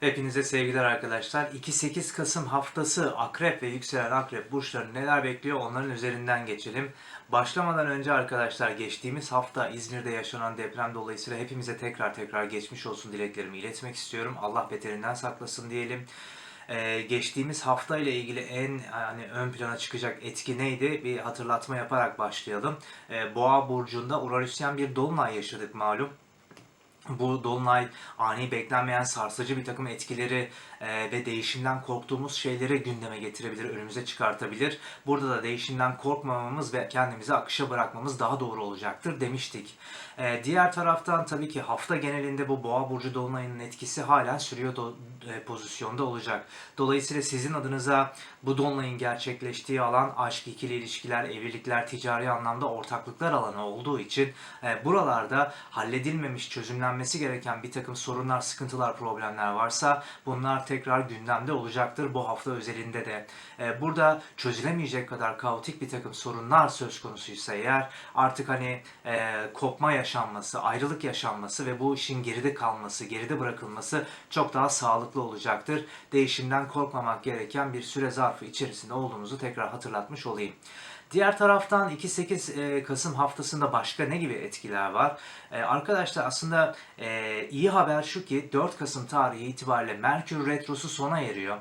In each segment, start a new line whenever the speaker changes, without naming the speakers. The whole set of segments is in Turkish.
Hepinize sevgiler arkadaşlar. 2-8 Kasım haftası Akrep ve Yükselen Akrep burçları neler bekliyor onların üzerinden geçelim. Başlamadan önce arkadaşlar geçtiğimiz hafta İzmir'de yaşanan deprem dolayısıyla hepimize tekrar tekrar geçmiş olsun dileklerimi iletmek istiyorum. Allah beterinden saklasın diyelim. Ee, geçtiğimiz hafta ile ilgili en hani ön plana çıkacak etki neydi? Bir hatırlatma yaparak başlayalım. Ee, Boğa burcunda Uranüsyen bir dolunay yaşadık malum. Bu dolunay ani beklenmeyen sarsıcı bir takım etkileri e, ve değişimden korktuğumuz şeyleri gündeme getirebilir, önümüze çıkartabilir. Burada da değişimden korkmamamız ve kendimizi akışa bırakmamız daha doğru olacaktır demiştik. E, diğer taraftan tabii ki hafta genelinde bu boğa burcu dolunayının etkisi hala sürüyor pozisyonda olacak. Dolayısıyla sizin adınıza bu dolunayın gerçekleştiği alan aşk, ikili ilişkiler, evlilikler, ticari anlamda ortaklıklar alanı olduğu için e, buralarda halledilmemiş, çözümlenmesi gereken bir takım sorunlar, sıkıntılar, problemler varsa bunlar tekrar gündemde olacaktır bu hafta özelinde de. E, burada çözülemeyecek kadar kaotik bir takım sorunlar söz konusuysa eğer artık hani e, kopma yaşanması, ayrılık yaşanması ve bu işin geride kalması, geride bırakılması çok daha sağlıklı olacaktır. Değişimden korkmamak gereken bir süre zarfı içerisinde olduğumuzu tekrar hatırlatmış olayım. Diğer taraftan 2-8 e, Kasım haftasında başka ne gibi etkiler var? E, Arkadaşlar aslında e, iyi haber şu ki 4 Kasım tarihi itibariyle Merkür Retrosu sona eriyor.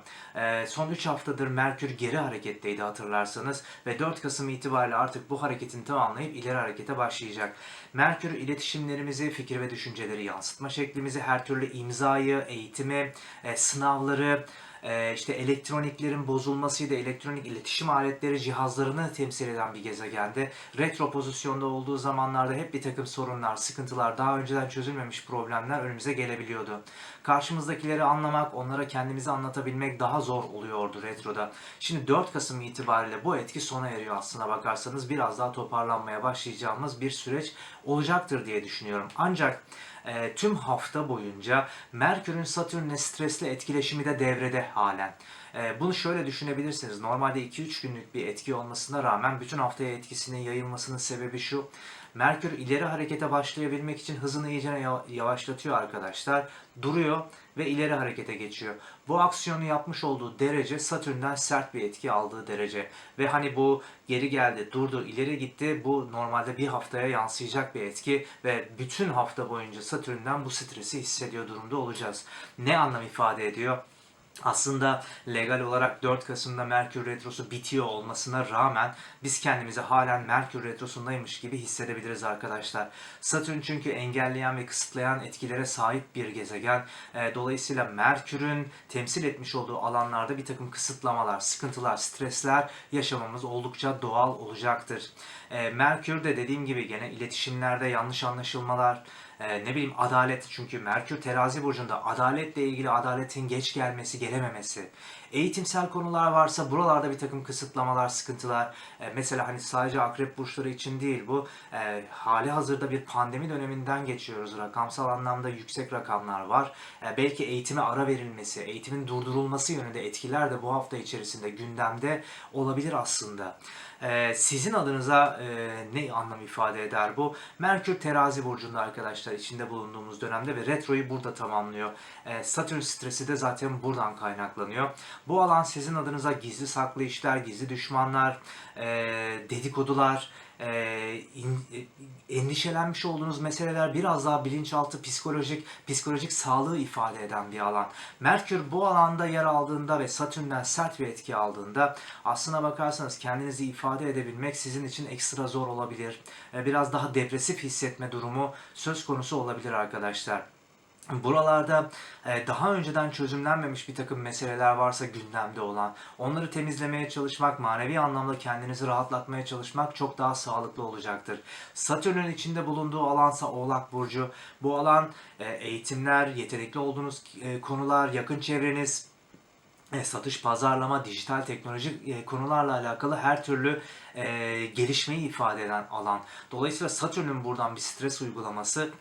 Son 3 haftadır Merkür geri hareketteydi hatırlarsanız ve 4 Kasım itibariyle artık bu hareketini tamamlayıp ileri harekete başlayacak. Merkür iletişimlerimizi, fikir ve düşünceleri yansıtma şeklimizi, her türlü imzayı, eğitimi, e, sınavları, ee, işte elektroniklerin bozulmasıyla elektronik iletişim aletleri cihazlarını temsil eden bir gezegende retro pozisyonda olduğu zamanlarda hep bir takım sorunlar, sıkıntılar, daha önceden çözülmemiş problemler önümüze gelebiliyordu. Karşımızdakileri anlamak, onlara kendimizi anlatabilmek daha zor oluyordu retroda. Şimdi 4 Kasım itibariyle bu etki sona eriyor aslına bakarsanız biraz daha toparlanmaya başlayacağımız bir süreç olacaktır diye düşünüyorum. Ancak e, tüm hafta boyunca Merkür'ün Satürn'le stresli etkileşimi de devrede halen. E, bunu şöyle düşünebilirsiniz. Normalde 2-3 günlük bir etki olmasına rağmen bütün haftaya etkisinin yayılmasının sebebi şu. Merkür ileri harekete başlayabilmek için hızını iyice ya- yavaşlatıyor arkadaşlar. Duruyor ve ileri harekete geçiyor. Bu aksiyonu yapmış olduğu derece Satürn'den sert bir etki aldığı derece. Ve hani bu geri geldi, durdu, ileri gitti. Bu normalde bir haftaya yansıyacak bir etki ve bütün hafta boyunca Satürn'den bu stresi hissediyor durumda olacağız. Ne anlam ifade ediyor? Aslında legal olarak 4 Kasım'da Merkür Retrosu bitiyor olmasına rağmen biz kendimizi halen Merkür Retrosu'ndaymış gibi hissedebiliriz arkadaşlar. Satürn çünkü engelleyen ve kısıtlayan etkilere sahip bir gezegen. Ee, Dolayısıyla Merkür'ün temsil etmiş olduğu alanlarda bir takım kısıtlamalar, sıkıntılar, stresler yaşamamız oldukça doğal olacaktır. Ee, Merkür de dediğim gibi gene iletişimlerde yanlış anlaşılmalar, ee, ne bileyim adalet çünkü Merkür terazi burcunda adaletle ilgili adaletin geç gelmesi gelememesi. Eğitimsel konular varsa buralarda bir takım kısıtlamalar, sıkıntılar. Ee, mesela hani sadece akrep burçları için değil bu. E, hali hazırda bir pandemi döneminden geçiyoruz. Rakamsal anlamda yüksek rakamlar var. E, belki eğitime ara verilmesi, eğitimin durdurulması yönünde etkiler de bu hafta içerisinde gündemde olabilir aslında. E, sizin adınıza e, ne anlam ifade eder bu? Merkür terazi burcunda arkadaşlar içinde bulunduğumuz dönemde ve retroyu burada tamamlıyor. E, Satürn stresi de zaten buradan kaynaklanıyor. Bu alan sizin adınıza gizli saklı işler, gizli düşmanlar, e, dedikodular, e, in- endişelenmiş olduğunuz meseleler biraz daha bilinçaltı psikolojik psikolojik sağlığı ifade eden bir alan. Merkür bu alanda yer aldığında ve Satürn'den sert bir etki aldığında aslına bakarsanız kendinizi ifade edebilmek sizin için ekstra zor olabilir. E, biraz daha depresif hissetme durumu söz konusu olabilir arkadaşlar. Buralarda e, daha önceden çözümlenmemiş bir takım meseleler varsa gündemde olan, onları temizlemeye çalışmak, manevi anlamda kendinizi rahatlatmaya çalışmak çok daha sağlıklı olacaktır. Satürn'ün içinde bulunduğu alansa Oğlak Burcu. Bu alan e, eğitimler, yetenekli olduğunuz e, konular, yakın çevreniz, satış, pazarlama, dijital teknoloji konularla alakalı her türlü gelişmeyi ifade eden alan. Dolayısıyla Satürn'ün buradan bir stres uygulaması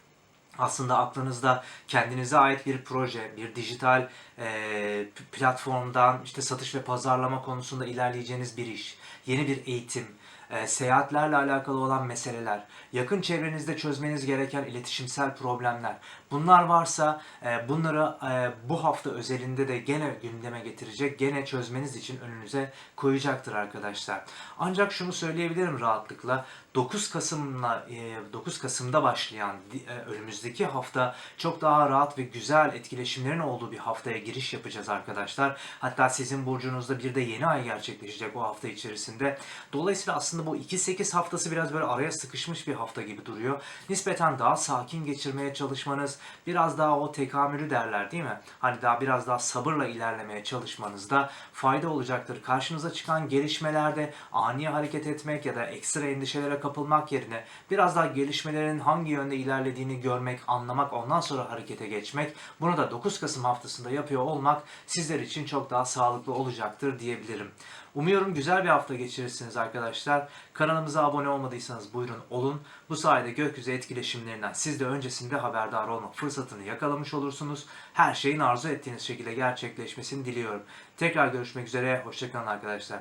aslında aklınızda kendinize ait bir proje, bir dijital e, platformdan işte satış ve pazarlama konusunda ilerleyeceğiniz bir iş, yeni bir eğitim, e, seyahatlerle alakalı olan meseleler, yakın çevrenizde çözmeniz gereken iletişimsel problemler. Bunlar varsa e, bunları e, bu hafta özelinde de gene gündeme getirecek, gene çözmeniz için önünüze koyacaktır arkadaşlar. Ancak şunu söyleyebilirim rahatlıkla. 9 Kasım'la e, 9 Kasım'da başlayan e, önümüzdeki hafta çok daha rahat ve güzel etkileşimlerin olduğu bir haftaya giriş yapacağız arkadaşlar. Hatta sizin burcunuzda bir de yeni ay gerçekleşecek o hafta içerisinde. Dolayısıyla aslında bu 2-8 haftası biraz böyle araya sıkışmış bir hafta gibi duruyor. Nispeten daha sakin geçirmeye çalışmanız, biraz daha o tekamülü derler değil mi? Hani daha biraz daha sabırla ilerlemeye çalışmanızda fayda olacaktır. Karşınıza çıkan gelişmelerde ani hareket etmek ya da ekstra endişelere kapılmak yerine biraz daha gelişmelerin hangi yönde ilerlediğini görmek, anlamak, ondan sonra harekete geçmek. Bunu da 9 Kasım haftasında yapıyor olmak sizler için çok daha sağlıklı olacaktır diyebilirim. Umuyorum güzel bir hafta geçirirsiniz arkadaşlar. Kanalımıza abone olmadıysanız buyurun olun. Bu sayede gökyüzü etkileşimlerinden siz de öncesinde haberdar olma fırsatını yakalamış olursunuz. Her şeyin arzu ettiğiniz şekilde gerçekleşmesini diliyorum. Tekrar görüşmek üzere. Hoşçakalın arkadaşlar.